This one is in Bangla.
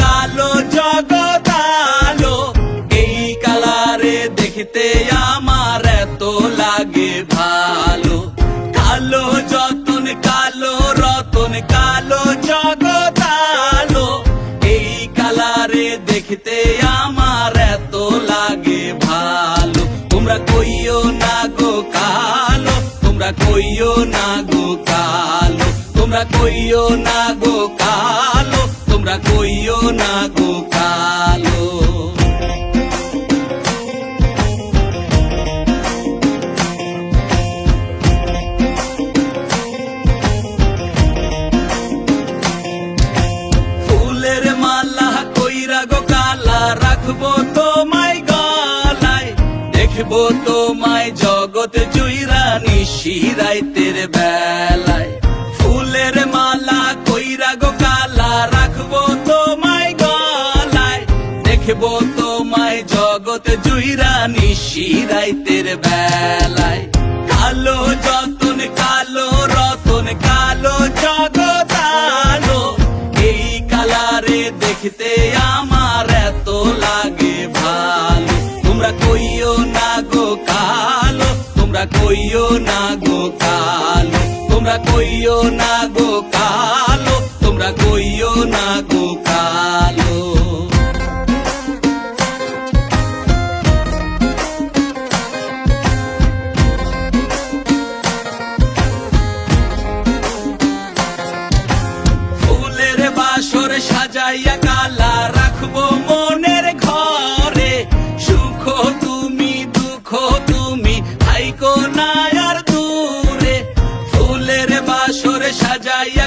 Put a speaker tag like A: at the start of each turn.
A: কালো জগৎ আলো, এই কালারে দেখতে আমার এত লাগে ভালো। কালো যতন, কালো রতন, কালো জগৎ আলো, এই কালারে দেখতে আমার এত লাগে ভালো। তোমরা কইও না গো কালো, তোমরা কইও না গো কালো, তোমরা কইও না গো কালো। না গো কালো। ফুলের মালা কইরা গো কালা, রাখব তোমায় গলায়। দেখব তোমায় জগৎ বেলায়। দেখব তোমায় জগৎ জুইরা নিশিরাইতের বেলায়। কালো যতন, কালো রতন, কালো জগৎ আলো এই কালারে দেখতে আমার এত লাগে ভালো। তোমরা কইও না গো কালো, তোমরা কইও না গো কালো। তোমরা কইও না গো কালো, তোমরা কইও না গো সাজাইয়া কালা রাখব মনের ঘরে। সুখ তুমি, দুঃখ তুমি হাইকো না আর দূরে। ফুলের বাসরে সাজাইয়া